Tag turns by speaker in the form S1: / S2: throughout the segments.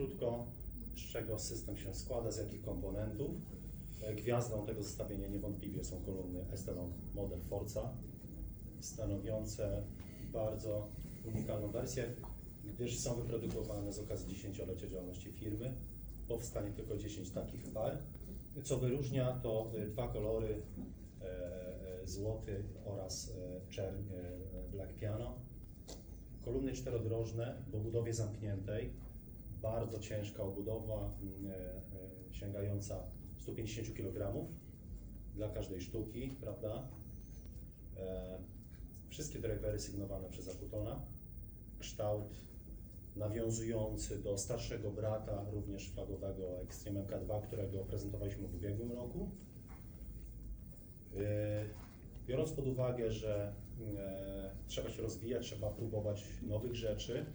S1: krótko, z czego system się składa, z jakich komponentów. E, Gwiazdą tego zestawienia niewątpliwie są kolumny Estelon Model Forza, stanowiące bardzo unikalną wersję, gdyż są wyprodukowane z okazji dziesięciolecia działalności firmy. Powstanie tylko 10 takich par. Co wyróżnia to y, dwa kolory, e, e, złoty oraz e, czerń e, Black Piano. Kolumny czterodrożne w obudowie zamkniętej, bardzo ciężka obudowa, mm, e, e, sięgająca 150 kg dla każdej sztuki, prawda? E, Wszystkie drivery sygnowane przez Akutona. Kształt nawiązujący do starszego brata, również flagowego Extreme MK2, którego prezentowaliśmy w ubiegłym roku. Biorąc pod uwagę, że e, trzeba się rozwijać, trzeba próbować nowych rzeczy,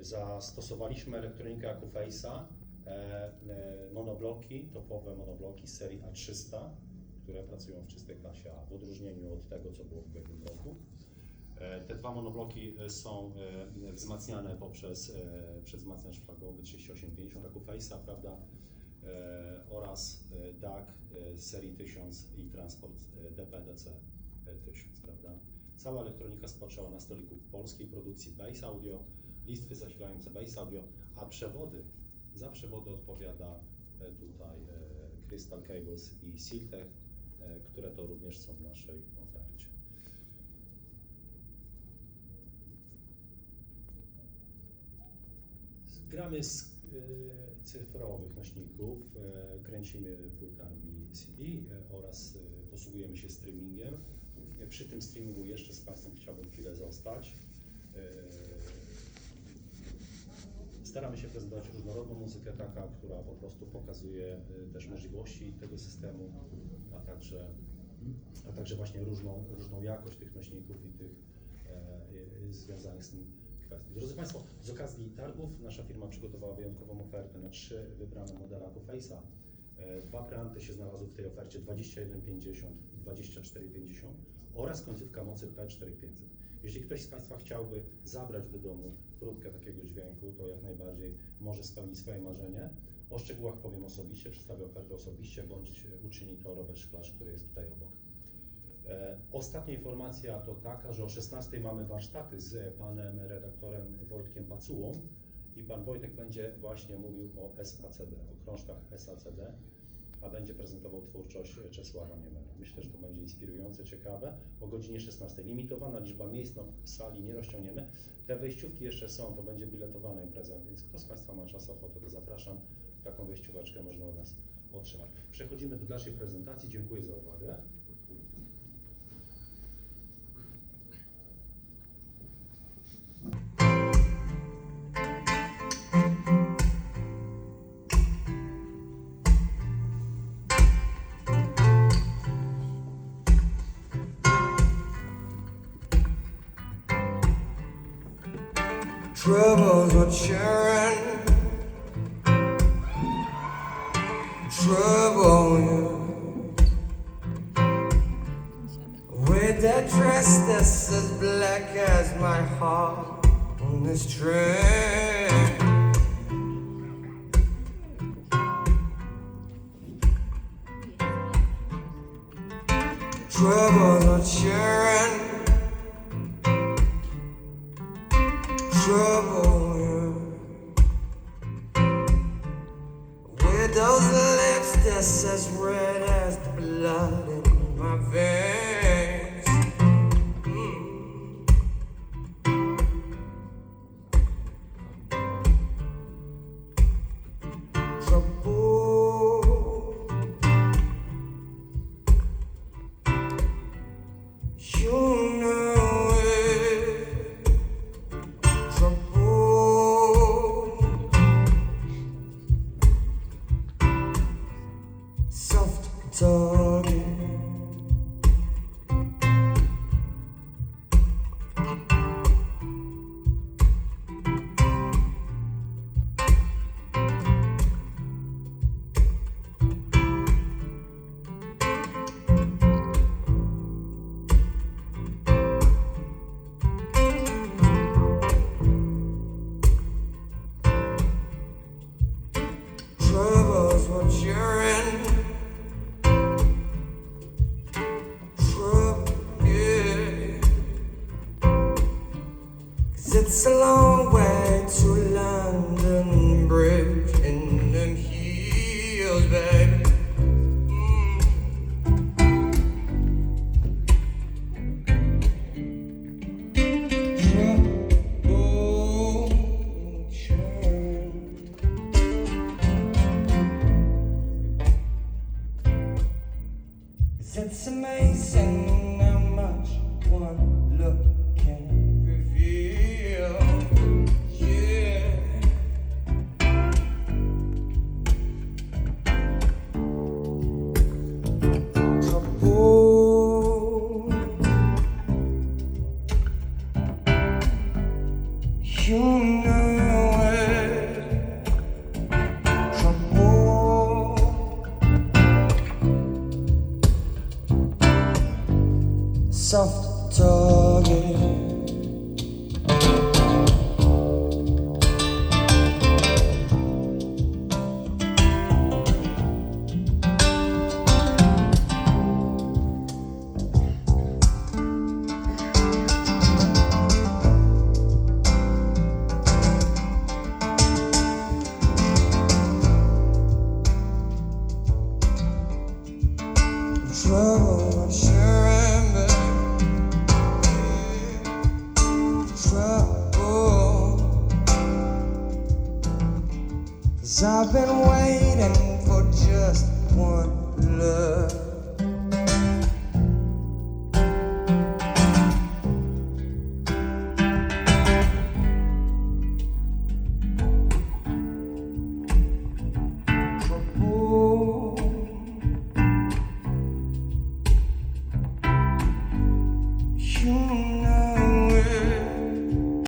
S1: zastosowaliśmy elektronikę Acuface'a, e, e, monobloki, topowe monobloki serii A300, które pracują w czystej klasie A, w odróżnieniu od tego, co było w ubiegłym roku. E, Te dwa monobloki są wzmacniane poprzez przez wzmacniacz flagowy 3850 Acuface'a, prawda, oraz DAC serii 1000 i transport DPDC e, 1000, prawda. Cała elektronika spoczęła na stoliku polskiej produkcji Base Audio, listwy zasilające Base Audio, a przewody, za przewody odpowiada e, tutaj e, Crystal Cables i Siltech, e, które to również są w naszej ofercie. Gramy z cyfrowych nośników, kręcimy płytami CD oraz posługujemy się streamingiem. Przy tym streamingu jeszcze z Państwem chciałbym chwilę zostać. Staramy się prezentować różnorodną muzykę, taka, która po prostu pokazuje e, też możliwości tego systemu, a także, a także właśnie różną, różną jakość tych nośników i tych e, e, związanych z tym kwestii. Drodzy Państwo, z okazji targów nasza firma przygotowała wyjątkową ofertę na trzy wybrane modele Acoface'a. E, Dwa preanty się znalazły w tej ofercie 2150 i 2450 oraz końcówka mocy P4500. Jeśli ktoś z Państwa chciałby zabrać do domu próbkę takiego dźwięku, to jak najbardziej może spełnić swoje marzenie. O szczegółach powiem osobiście, przedstawię ofertę osobiście, bądź uczyni to Robert Szklarz, który jest tutaj obok. E, Ostatnia informacja to taka, że o 16 mamy warsztaty z panem redaktorem Wojtkiem Pacułą i pan Wojtek będzie właśnie mówił o SACD, o krążkach SACD, a będzie prezentował twórczość Czesława Niemera. Myślę, że to będzie inspirujące, ciekawe. O godzinie 16. Limitowana liczba miejsc no, w sali nie rozciągniemy. Te wejściówki jeszcze są, to będzie biletowana impreza, więc kto z Państwa ma czas, ochotę, to zapraszam. Taką wejścióweczkę można od nas otrzymać. Przechodzimy do dalszej prezentacji. Dziękuję za uwagę.
S2: Troubles are churning. Trouble you. With that dress that's as black as my heart on this train. Troubles are churning. That's as red as the blood in my veins. Mm. Trouble. So. It's a long way to London soft target. Trouble, Cause I've been waiting for just one look.